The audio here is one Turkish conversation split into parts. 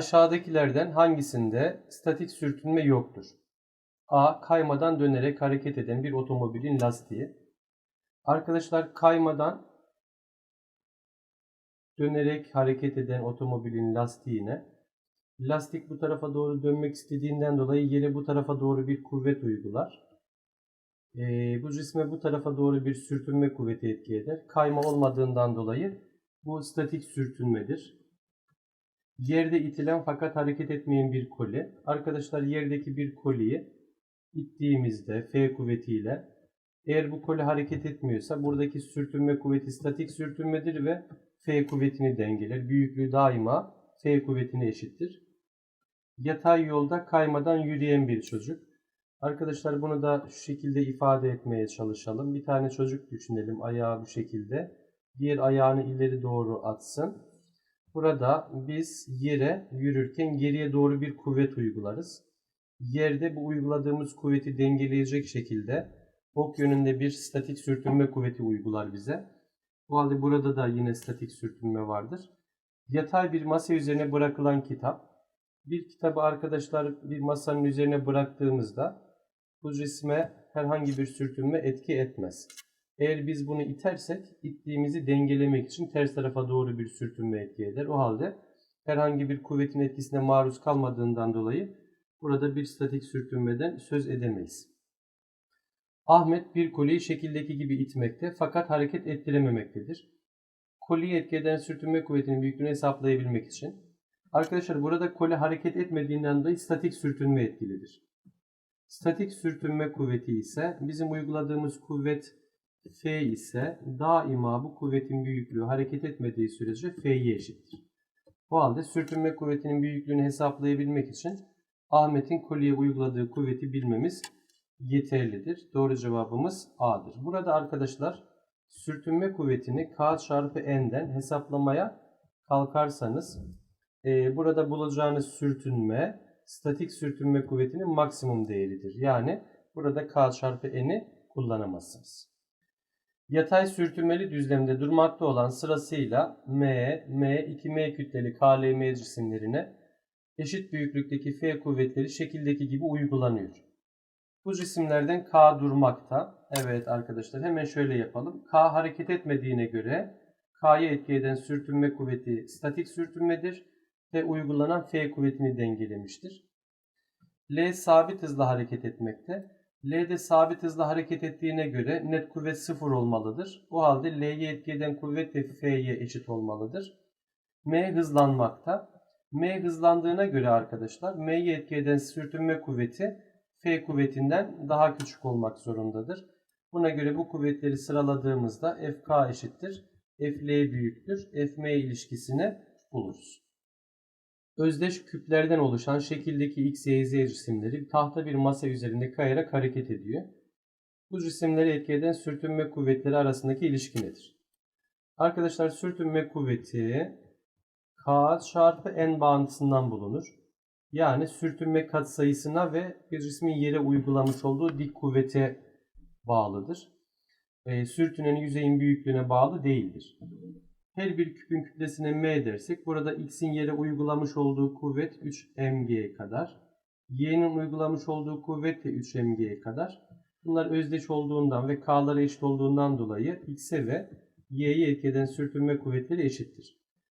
Aşağıdakilerden hangisinde statik sürtünme yoktur? A. Kaymadan dönerek hareket eden bir otomobilin lastiği. Arkadaşlar kaymadan dönerek hareket eden otomobilin lastiğine lastik bu tarafa doğru dönmek istediğinden dolayı yere bu tarafa doğru bir kuvvet uygular. Ee, bu cisme bu tarafa doğru bir sürtünme kuvveti etki eder. Kayma olmadığından dolayı bu statik sürtünmedir. Yerde itilen fakat hareket etmeyen bir koli. Arkadaşlar yerdeki bir koliyi ittiğimizde F kuvvetiyle eğer bu koli hareket etmiyorsa buradaki sürtünme kuvveti statik sürtünmedir ve F kuvvetini dengeler. Büyüklüğü daima F kuvvetine eşittir. Yatay yolda kaymadan yürüyen bir çocuk. Arkadaşlar bunu da şu şekilde ifade etmeye çalışalım. Bir tane çocuk düşünelim ayağı bu şekilde. Diğer ayağını ileri doğru atsın. Burada biz yere yürürken geriye doğru bir kuvvet uygularız. Yerde bu uyguladığımız kuvveti dengeleyecek şekilde ok yönünde bir statik sürtünme kuvveti uygular bize. Bu halde burada da yine statik sürtünme vardır. Yatay bir masa üzerine bırakılan kitap. Bir kitabı arkadaşlar bir masanın üzerine bıraktığımızda bu cisme herhangi bir sürtünme etki etmez. Eğer biz bunu itersek ittiğimizi dengelemek için ters tarafa doğru bir sürtünme etki eder. O halde herhangi bir kuvvetin etkisine maruz kalmadığından dolayı burada bir statik sürtünmeden söz edemeyiz. Ahmet bir kolyeyi şekildeki gibi itmekte fakat hareket ettirememektedir. Kolyeyi etki eden sürtünme kuvvetinin büyüklüğünü hesaplayabilmek için. Arkadaşlar burada kolye hareket etmediğinden dolayı statik sürtünme etkilidir. Statik sürtünme kuvveti ise bizim uyguladığımız kuvvet F ise daima bu kuvvetin büyüklüğü hareket etmediği sürece F'ye eşittir. Bu halde sürtünme kuvvetinin büyüklüğünü hesaplayabilmek için Ahmet'in kolyeye uyguladığı kuvveti bilmemiz yeterlidir. Doğru cevabımız A'dır. Burada arkadaşlar sürtünme kuvvetini K çarpı N'den hesaplamaya kalkarsanız e, burada bulacağınız sürtünme statik sürtünme kuvvetinin maksimum değeridir. Yani burada K çarpı N'i kullanamazsınız. Yatay sürtünmeli düzlemde durmakta olan sırasıyla M, M, 2M kütleli KLM cisimlerine eşit büyüklükteki F kuvvetleri şekildeki gibi uygulanıyor. Bu cisimlerden K durmakta. Evet arkadaşlar hemen şöyle yapalım. K hareket etmediğine göre K'ya etki eden sürtünme kuvveti statik sürtünmedir ve uygulanan F kuvvetini dengelemiştir. L sabit hızla hareket etmekte. L de sabit hızla hareket ettiğine göre net kuvvet sıfır olmalıdır. O halde L'ye etki eden kuvvet de F'ye eşit olmalıdır. M hızlanmakta. M hızlandığına göre arkadaşlar M'ye etki eden sürtünme kuvveti F kuvvetinden daha küçük olmak zorundadır. Buna göre bu kuvvetleri sıraladığımızda FK eşittir. FL büyüktür. FM ilişkisini buluruz. Özdeş küplerden oluşan şekildeki X, Y, Z cisimleri tahta bir masa üzerinde kayarak hareket ediyor. Bu cisimleri etki eden sürtünme kuvvetleri arasındaki ilişki nedir? Arkadaşlar sürtünme kuvveti K çarpı N bağıntısından bulunur. Yani sürtünme katsayısına ve bir cismin yere uygulamış olduğu dik kuvvete bağlıdır. E, sürtünenin yüzeyin büyüklüğüne bağlı değildir. Her bir küpün kütlesine m dersek burada x'in yere uygulamış olduğu kuvvet 3 mg kadar. y'nin uygulamış olduğu kuvvet de 3 mg kadar. Bunlar özdeş olduğundan ve k'lara eşit olduğundan dolayı x'e ve y'ye etki eden sürtünme kuvvetleri eşittir.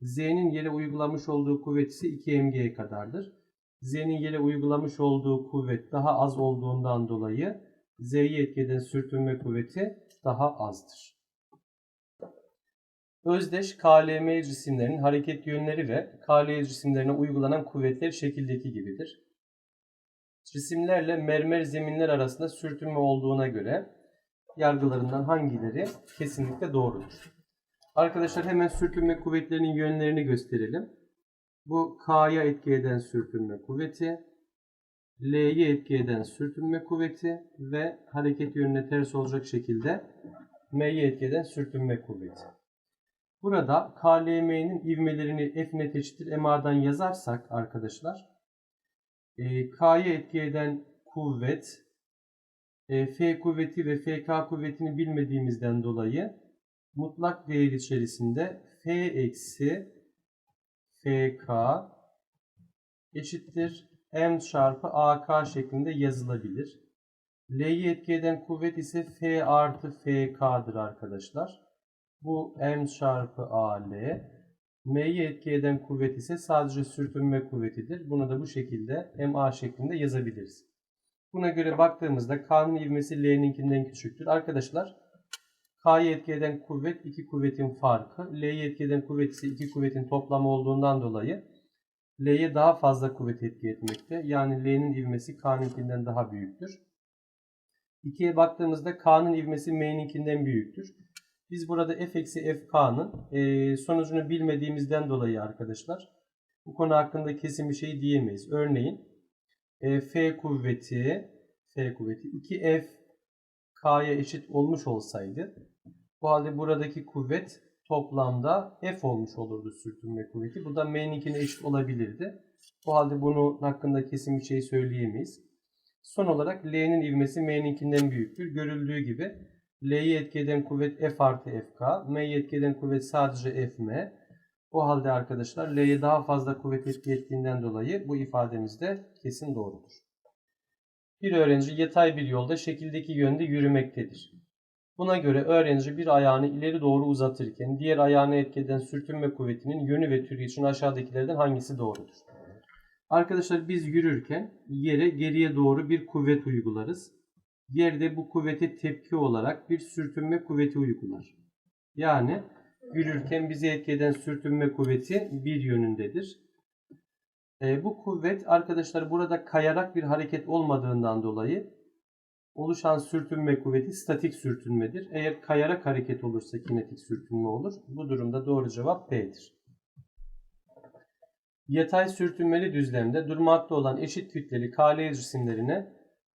z'nin yere uygulamış olduğu kuvvet ise 2 mg kadardır. z'nin yere uygulamış olduğu kuvvet daha az olduğundan dolayı z'ye etki eden sürtünme kuvveti daha azdır. Özdeş KLM cisimlerinin hareket yönleri ve KL cisimlerine uygulanan kuvvetler şekildeki gibidir. Cisimlerle mermer zeminler arasında sürtünme olduğuna göre yargılarından hangileri kesinlikle doğrudur? Arkadaşlar hemen sürtünme kuvvetlerinin yönlerini gösterelim. Bu K'ya etki eden sürtünme kuvveti, L'ye etki eden sürtünme kuvveti ve hareket yönüne ters olacak şekilde M'ye etki eden sürtünme kuvveti. Burada KLM'nin ivmelerini F net eşittir MA'dan yazarsak arkadaşlar e, K'ya etki eden kuvvet e, F kuvveti ve FK kuvvetini bilmediğimizden dolayı mutlak değer içerisinde F eksi FK eşittir M çarpı AK şeklinde yazılabilir. L'yi etki eden kuvvet ise F artı FK'dır arkadaşlar. Bu M çarpı AL. M'yi etki eden kuvvet ise sadece sürtünme kuvvetidir. Bunu da bu şekilde MA şeklinde yazabiliriz. Buna göre baktığımızda K'nın ivmesi L'ninkinden küçüktür. Arkadaşlar K'yı etki eden kuvvet iki kuvvetin farkı. L'yi etki eden kuvvet ise iki kuvvetin toplamı olduğundan dolayı L'ye daha fazla kuvvet etki etmekte. Yani L'nin ivmesi K'ninkinden daha büyüktür. 2'ye baktığımızda K'nın ivmesi M'ninkinden büyüktür. Biz burada f eksi fk'nın e, sonucunu bilmediğimizden dolayı arkadaşlar bu konu hakkında kesin bir şey diyemeyiz. Örneğin e, f kuvveti f kuvveti 2f k'ya eşit olmuş olsaydı bu halde buradaki kuvvet toplamda f olmuş olurdu sürtünme kuvveti. Bu da m'ninkine eşit olabilirdi. Bu halde bunun hakkında kesin bir şey söyleyemeyiz. Son olarak L'nin ivmesi M'ninkinden büyüktür. Görüldüğü gibi L'yi etki eden kuvvet F artı FK, M'yi etki eden kuvvet sadece Fm. O halde arkadaşlar L'ye daha fazla kuvvet etki ettiğinden dolayı bu ifademiz de kesin doğrudur. Bir öğrenci yatay bir yolda şekildeki yönde yürümektedir. Buna göre öğrenci bir ayağını ileri doğru uzatırken diğer ayağını etki eden sürtünme kuvvetinin yönü ve türü için aşağıdakilerden hangisi doğrudur? Arkadaşlar biz yürürken yere geriye doğru bir kuvvet uygularız. Yerde bu kuvvete tepki olarak bir sürtünme kuvveti uygular. Yani yürürken bizi etki eden sürtünme kuvveti bir yönündedir. E, bu kuvvet arkadaşlar burada kayarak bir hareket olmadığından dolayı oluşan sürtünme kuvveti statik sürtünmedir. Eğer kayarak hareket olursa kinetik sürtünme olur. Bu durumda doğru cevap B'dir. Yatay sürtünmeli düzlemde durmakta olan eşit kütleli KL cisimlerine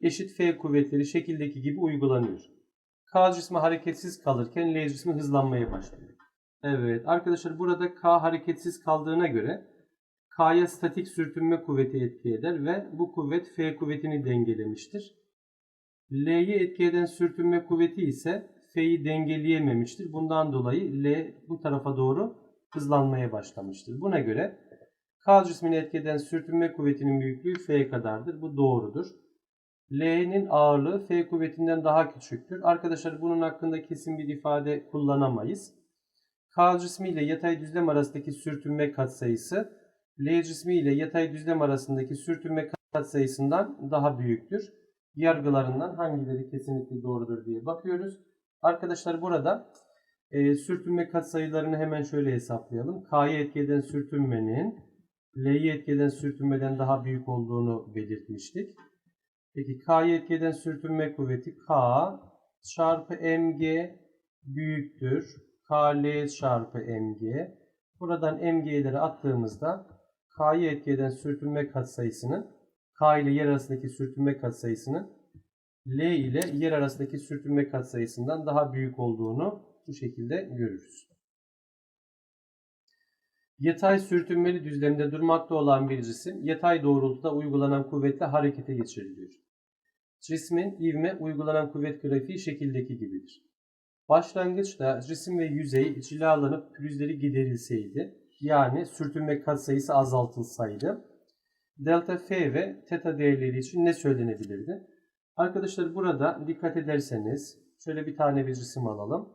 eşit F kuvvetleri şekildeki gibi uygulanıyor. K cismi hareketsiz kalırken L cismi hızlanmaya başlıyor. Evet arkadaşlar burada K hareketsiz kaldığına göre K'ya statik sürtünme kuvveti etki eder ve bu kuvvet F kuvvetini dengelemiştir. L'yi etki eden sürtünme kuvveti ise F'yi dengeleyememiştir. Bundan dolayı L bu tarafa doğru hızlanmaya başlamıştır. Buna göre K cismini etki eden sürtünme kuvvetinin büyüklüğü F kadardır. Bu doğrudur. L'nin ağırlığı F kuvvetinden daha küçüktür. Arkadaşlar bunun hakkında kesin bir ifade kullanamayız. K cismi ile yatay düzlem arasındaki sürtünme katsayısı L cismi ile yatay düzlem arasındaki sürtünme katsayısından daha büyüktür. Yargılarından hangileri kesinlikle doğrudur diye bakıyoruz. Arkadaşlar burada e, sürtünme katsayılarını hemen şöyle hesaplayalım. K'yı etki sürtünmenin L'yi etki eden sürtünmeden daha büyük olduğunu belirtmiştik. Peki K'yı etki eden sürtünme kuvveti K çarpı mg büyüktür. KL çarpı mg. Buradan mg'leri attığımızda K'yı etki eden sürtünme katsayısının K ile yer arasındaki sürtünme katsayısının L ile yer arasındaki sürtünme katsayısından daha büyük olduğunu bu şekilde görürüz. Yatay sürtünmeli düzlemde durmakta olan bir cisim yatay doğrultuda uygulanan kuvvetle harekete geçiriliyor. Cismin ivme uygulanan kuvvet grafiği şekildeki gibidir. Başlangıçta cisim ve yüzey cilalanıp pürüzleri giderilseydi, yani sürtünme katsayısı azaltılsaydı, delta F ve teta değerleri için ne söylenebilirdi? Arkadaşlar burada dikkat ederseniz şöyle bir tane bir cisim alalım.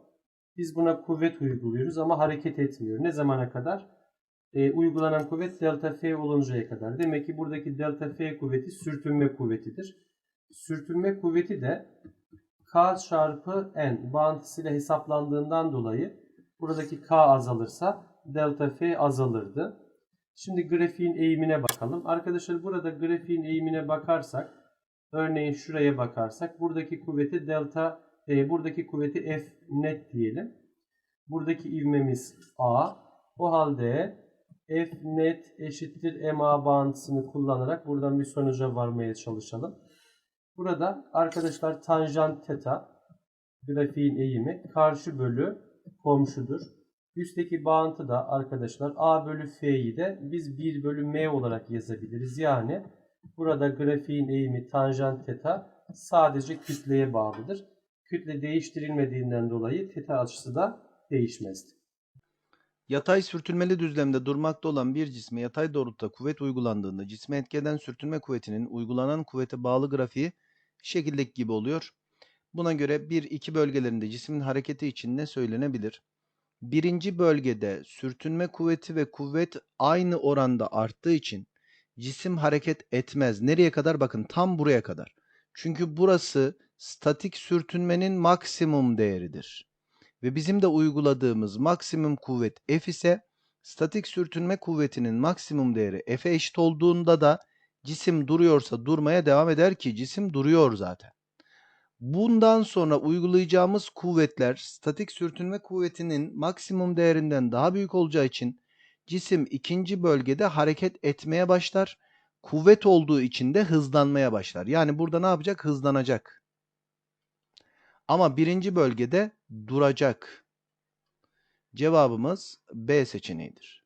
Biz buna kuvvet uyguluyoruz ama hareket etmiyor. Ne zamana kadar? Ee, uygulanan kuvvet delta F oluncaya kadar. Demek ki buradaki delta F kuvveti sürtünme kuvvetidir. Sürtünme kuvveti de K çarpı N bağıntısıyla hesaplandığından dolayı buradaki K azalırsa delta F azalırdı. Şimdi grafiğin eğimine bakalım. Arkadaşlar burada grafiğin eğimine bakarsak örneğin şuraya bakarsak buradaki kuvveti delta e, buradaki kuvveti F net diyelim. Buradaki ivmemiz A. O halde F net eşittir MA bağıntısını kullanarak buradan bir sonuca varmaya çalışalım. Burada arkadaşlar tanjant teta grafiğin eğimi karşı bölü komşudur. Üstteki bağıntı da arkadaşlar A bölü F'yi de biz 1 bölü M olarak yazabiliriz. Yani burada grafiğin eğimi tanjant teta sadece kütleye bağlıdır. Kütle değiştirilmediğinden dolayı teta açısı da değişmezdi. Yatay sürtünmeli düzlemde durmakta olan bir cisme yatay doğrultuda kuvvet uygulandığında cisme etki eden sürtünme kuvvetinin uygulanan kuvvete bağlı grafiği şekildeki gibi oluyor. Buna göre 1-2 bölgelerinde cismin hareketi için ne söylenebilir? Birinci bölgede sürtünme kuvveti ve kuvvet aynı oranda arttığı için cisim hareket etmez. Nereye kadar? Bakın tam buraya kadar. Çünkü burası statik sürtünmenin maksimum değeridir. Ve bizim de uyguladığımız maksimum kuvvet F ise statik sürtünme kuvvetinin maksimum değeri F'e eşit olduğunda da cisim duruyorsa durmaya devam eder ki cisim duruyor zaten. Bundan sonra uygulayacağımız kuvvetler statik sürtünme kuvvetinin maksimum değerinden daha büyük olacağı için cisim ikinci bölgede hareket etmeye başlar. Kuvvet olduğu için de hızlanmaya başlar. Yani burada ne yapacak? Hızlanacak. Ama birinci bölgede duracak. Cevabımız B seçeneğidir.